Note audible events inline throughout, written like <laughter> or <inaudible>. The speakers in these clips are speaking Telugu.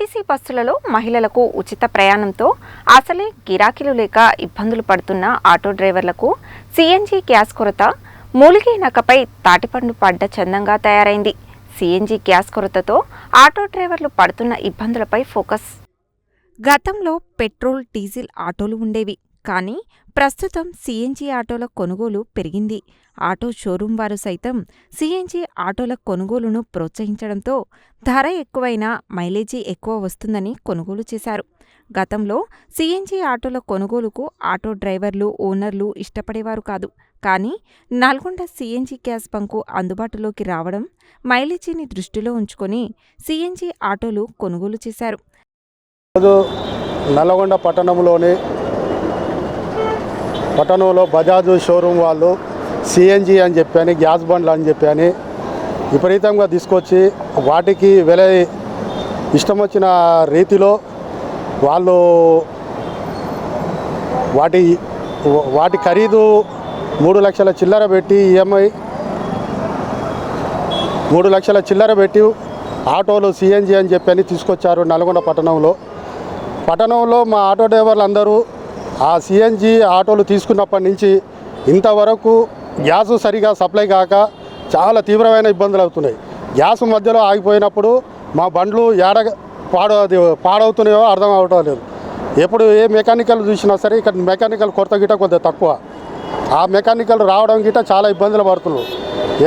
ఆర్టీసీ బస్సులలో మహిళలకు ఉచిత ప్రయాణంతో అసలే గిరాకీలు లేక ఇబ్బందులు పడుతున్న ఆటో డ్రైవర్లకు సీఎన్జీ గ్యాస్ కొరత మూలిగే నకపై తాటిపండు పడ్డ చందంగా తయారైంది. సీఎన్జీ గ్యాస్ కొరతతో ఆటో డ్రైవర్లు పడుతున్న ఇబ్బందులపై ఫోకస్. గతంలో పెట్రోల్ డీజిల్ ఆటోలు ఉండేవి. కానీ ప్రస్తుతం సీఎన్జీ ఆటోల కొనుగోలు పెరిగింది. ఆటో షోరూం వారు సైతం సీఎన్జీ ఆటోల కొనుగోలును ప్రోత్సహించడంతో ధర ఎక్కువైనా మైలేజీ ఎక్కువ వస్తుందని కొనుగోలు చేశారు. గతంలో సీఎన్జీ ఆటోల కొనుగోలుకు ఆటో డ్రైవర్లు ఓనర్లు ఇష్టపడేవారు కాదు. కానీ నల్గొండ సీఎన్జీ గ్యాస్ బంకు అందుబాటులోకి రావడం మైలేజీని దృష్టిలో ఉంచుకొని సీఎన్జీ ఆటోలు కొనుగోలు చేశారు. నల్గొండ నల్లగొండ పట్టణంలోని పట్టణంలో బజాజ్ షోరూమ్ వాళ్ళు సిఎన్జి అని చెప్పని గ్యాస్ బండ్లు అని చెప్పని విపరీతంగా తీసుకొచ్చి వాటికి వెల ఇష్టం వచ్చిన రీతిలో వాళ్ళు వాటి వాటి ఖరీదు మూడు లక్షల చిల్లర పెట్టి ఈఎంఐ మూడు లక్షల చిల్లర పెట్టి ఆటోలు సిఎన్జి అని చెప్పని తీసుకొచ్చారు నల్గొండ పట్టణంలో. పట్టణంలో మా ఆటో డ్రైవర్లు అందరూ ఆ సిఎన్జి ఆటోలు తీసుకున్నప్పటి నుంచి ఇంతవరకు గ్యాస్ సరిగా సప్లై కాక చాలా తీవ్రమైన ఇబ్బందులు అవుతున్నాయి. గ్యాస్ మధ్యలో ఆగిపోయినప్పుడు మా బండ్లు ఏడ పాడ పాడవుతున్నాయో అర్థం అవటం లేదు. ఎప్పుడు ఏ మెకానికల్ చూసినా సరే ఇక్కడ మెకానికల్ కొరత గిట కొద్దిగా తక్కువ. ఆ మెకానికల్ రావడం గిట చాలా ఇబ్బందులు పడుతున్నాం.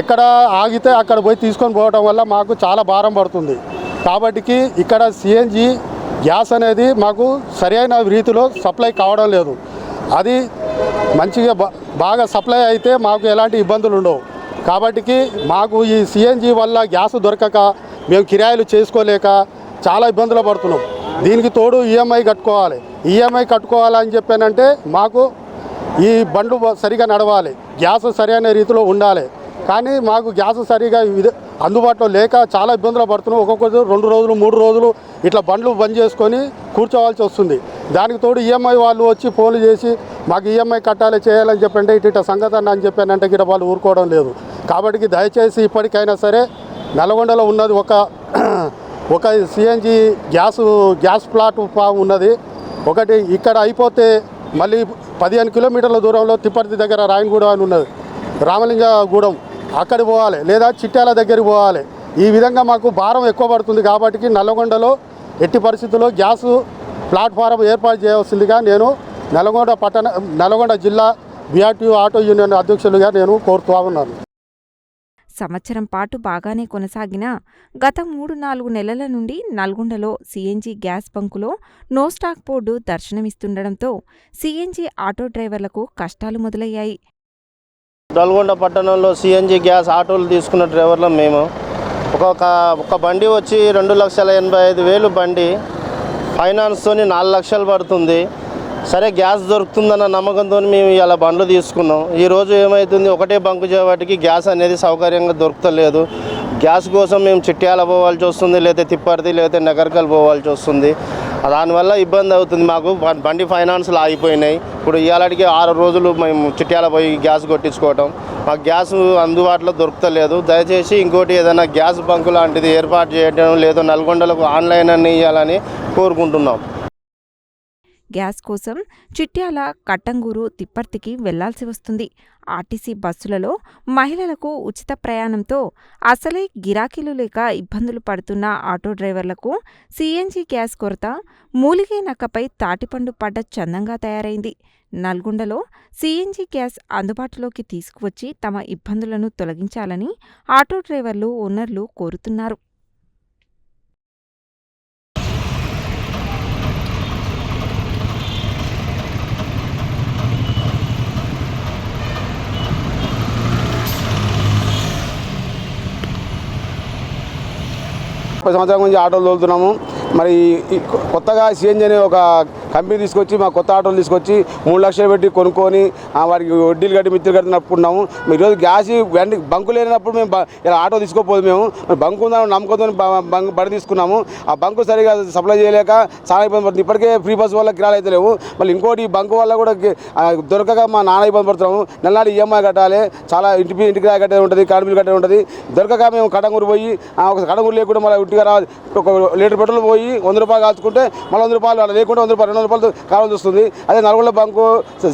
ఎక్కడ ఆగితే అక్కడ పోయి తీసుకొని పోవడం వల్ల మాకు చాలా భారం పడుతుంది. కాబట్టికి ఇక్కడ సిఎన్జి గ్యాస్ అనేది మాకు సరైన రీతిలో సప్లై కావడం లేదు. అది మంచిగా బా- బాగా సప్లై అయితే మాకు ఎలాంటి ఇబ్బందులు ఉండవు. కాబట్టికి మాకు ఈ సిఎన్జి వల్ల గ్యాస్ దొరకక మేము కిరాయిలు చేసుకోలేక చాలా ఇబ్బందులు పడుతున్నాం. దీనికి తోడు ఈఎంఐ కట్టుకోవాలి. ఈఎంఐ కట్టుకోవాలని చెప్పానంటే మాకు ఈ బండ్లు సరిగా నడవాలి. గ్యాస్ సరైన రీతిలో ఉండాలి. కానీ మాకు గ్యాస్ సరిగా అందుబాటులో లేక చాలా ఇబ్బందులు పడుతున్నాం. ఒక్కొక్క రోజు రెండు రోజులు మూడు రోజులు ఇట్లా బండ్లు బంద్ చేసుకొని కూర్చోవాల్సి వస్తుంది. దానికి తోడు ఈఎంఐ వాళ్ళు వచ్చి ఫోన్లు చేసి మాకు ఈఎంఐ కట్టాలి చేయాలని చెప్పంటే ఇటు ఇట్లా సంగతి అని చెప్పానంటే గిట్ట వాళ్ళు ఊరుకోవడం లేదు. కాబట్టి దయచేసి ఇప్పటికైనా సరే నల్గొండలో ఉన్నది ఒక <clears throat> ఒక CNG gas gas platform ఉన్నది. ఒకటి ఇక్కడ అయిపోతే మళ్ళీ పదిహేను కిలోమీటర్ల దూరంలో తిప్పర్తి దగ్గర రాయనగూడెం అని ఉన్నది. రామలింగగూడెం అక్కడ పోవాలి లేదా చిట్టాల దగ్గరికి పోవాలి. ఈ విధంగా మాకు భారం ఎక్కువ పడుతుంది కాబట్టి నల్లగొండలో ఎట్టి పరిస్థితుల్లో గ్యాస్ ప్లాట్ఫారం ఏర్పాటు చేయవలసిందిగా నేను నల్గొండ పట్టణ నల్గొండ జిల్లా బీఆర్టీ ఆటో యూనియన్ అధ్యక్షులుగా నేను కోరుతూ ఉన్నాను. సంవత్సరం పాటు బాగానే కొనసాగినా గత మూడు నాలుగు నెలల నుండి నల్గొండలో సీఎన్జీ గ్యాస్ బంకులో నో స్టాక్ బోర్డు దర్శనమిస్తుండడంతో సీఎన్జీ ఆటో డ్రైవర్లకు కష్టాలు మొదలయ్యాయి. నల్గొండ పట్టణంలో సిఎన్జి గ్యాస్ ఆటోలు తీసుకున్న డ్రైవర్లం మేము. ఒక్కొక్క ఒక బండి వచ్చి రెండు లక్షల ఎనభై ఐదు వేలు బండి. ఫైనాన్స్తో నాలుగు లక్షలు పడుతుంది. సరే గ్యాస్ దొరుకుతుందన్న నమ్మకంతో మేము ఇలా బండ్లు తీసుకున్నాం. ఈరోజు ఏమవుతుంది ఒకటే బంకు చేయబట్టికి గ్యాస్ అనేది సౌకర్యంగా దొరుకుతలేదు. గ్యాస్ కోసం మేము చిట్యాల పోవాల్సి వస్తుంది లేదా తిప్పర్ది లేకపోతే నగర్కల్ పోవాల్సి వస్తుంది. దానివల్ల ఇబ్బంది అవుతుంది మాకు. బండి ఫైనాన్స్లు ఆగిపోయినాయి. ఇప్పుడు ఇవాళకి ఆరు రోజులు మేము చిట్యాల పోయి గ్యాస్ కొట్టించుకోవటం. మాకు గ్యాస్ అందుబాటులో దొరుకుతలేదు. దయచేసి ఇంకోటి ఏదైనా గ్యాస్ బంకు లాంటిది ఏర్పాటు చేయడం లేదో నల్గొండలకు ఆన్లైన్ అని ఇవ్వాలని కోరుకుంటున్నాం. గ్యాస్ కోసం చిట్యాల కట్టంగూరు తిప్పర్తికి వెళ్ళాల్సి వస్తుంది. ఆర్టీసీ బస్సులలో మహిళలకు ఉచిత ప్రయాణంతో అసలే గిరాకీలు లేక ఇబ్బందులు పడుతున్న ఆటో డ్రైవర్లకు సీఎన్జీ గ్యాస్ కొరత మూలిగే నక్కపై తాటిపండు పడ్డ చందంగా తయారైంది. నల్గొండలో సీఎన్జీ గ్యాస్ అందుబాటులోకి తీసుకువచ్చి తమ ఇబ్బందులను తొలగించాలని ఆటో డ్రైవర్లు ఓనర్లు కోరుతున్నారు. ముప్పై సంవత్సరాల నుంచి ఆటోలు తోలుతున్నాము. మరి ఈ కొత్తగా సిఎన్జి అనే ఒక కంపెనీ తీసుకొచ్చి మా కొత్త ఆటోలు తీసుకొచ్చి మూడు లక్షలు పెట్టి కొనుక్కొని వారికి వడ్డీలు కట్టి మిత్రులు కట్టి నడుపుకున్నాము ఈరోజు గ్యాస్ వెండి బంకు లేనప్పుడు మేము ఇలా ఆటో తీసుకోపోదు మేము. బంకు ఉందని నమ్మకంతో బంక్ బడి తీసుకున్నాము. ఆ బంకు సరిగా సప్లై చేయలేక చాలా ఇబ్బంది పడుతుంది. ఇప్పటికే ఫ్రీ బస్ వల్ల కిరాలు అయితే లేవు. మళ్ళీ ఇంకోటి ఈ బంకు వల్ల కూడా దొరకక మా నాన్న ఇబ్బంది పడుతున్నాము. నెలనాడు ఈఎంఐ కట్టాలి. చాలా ఇంటి ఇంటికి కిరాయి కట్టే ఉంటుంది కరెంట్ బిల్ కట్టే ఉంటుంది. దొరకక మేము కడంగూరు పోయి ఒక కడంగూరు లేకుండా మళ్ళీ ఇంటికి రా ఒక లీటర్ పెట్రోల్ పోయి వంద రూపాయలు కాల్చుకుంటే మళ్ళీ వంద రూపాయలు అలా లేకుంటే వంద రూపాయలు రూపాయలు కావాల్సి వస్తుంది అదే నల్గొండ బంకు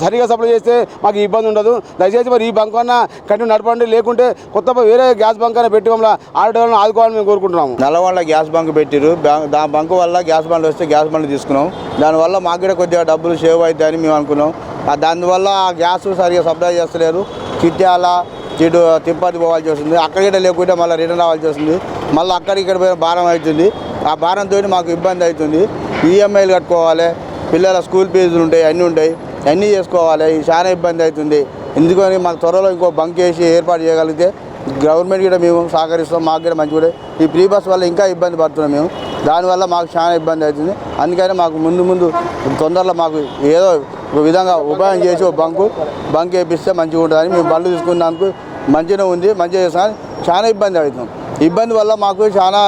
సరిగా సప్లై చేస్తే మాకు ఇబ్బంది ఉండదు. దయచేసి మరి ఈ బంకు అన్న కంటిన్యూ నడపండి. లేకుంటే కొత్త వేరే గ్యాస్ బంక్ అయినా పెట్టి మమ్మల్ని ఆడవాళ్ళని ఆదుకోవాలని మేము కోరుకుంటున్నాము. నల్గొండ గ్యాస్ బంక్ పెట్టిరు దా బంక్ వల్ల గ్యాస్ బండ్లు వస్తే గ్యాస్ బండ్లు తీసుకున్నాం. దానివల్ల మాకు కూడా కొద్దిగా డబ్బులు సేవ్ అవుతాయని మేము అనుకున్నాం. దానివల్ల ఆ గ్యాస్ సరిగా సప్లై చేస్తలేరు. చిట్యాల చిటు తిప్పతి పోవాల్సి వస్తుంది. అక్కడ ఇక్కడ లేకుంటే మళ్ళీ రిటర్న్ రావాల్సి వస్తుంది. మళ్ళీ అక్కడ ఇక్కడ భారం అవుతుంది. ఆ భారంతో మాకు ఇబ్బంది అవుతుంది. ఈఎంఐలు కట్టుకోవాలి. పిల్లల స్కూల్ ఫీజులు ఉంటాయి అన్నీ ఉంటాయి. అన్నీ చేసుకోవాలి చాలా ఇబ్బంది అవుతుంది. ఎందుకని మాకు త్వరలో ఇంకో బంక్ వేసి ఏర్పాటు చేయగలిగితే గవర్నమెంట్ కూడా మేము సహకరిస్తాం మాకు కూడా మంచి కూడా ఈ ఫ్రీ బస్ వల్ల ఇంకా ఇబ్బంది పడుతున్నాం మేము. దానివల్ల మాకు చాలా ఇబ్బంది అవుతుంది. అందుకని మాకు ముందు ముందు తొందరలో మాకు ఏదో ఒక విధంగా ఉపాయం చేసి ఒక బంకు బంక్ వేపిస్తే మంచిగా ఉంటుందని మేము బండ్లు తీసుకున్నందుకు మంచిగా ఉంది మంచిగా చేస్తాం చాలా ఇబ్బంది అవుతుంది ఇబ్బంది వల్ల మాకు చాలా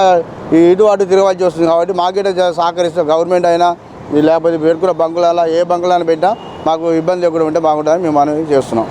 ఈ ఇటు అటు తిరగవలసి వస్తుంది కాబట్టి మాకు సహకరిస్తాం. గవర్నమెంట్ అయినా లేకపోతే పెట్టుకున్న బంకులలో ఏ బంకులను పెట్టినా మాకు ఇబ్బంది లేకుండా ఉంటే బాగుంటుందని మేము మనవి చేస్తున్నాం.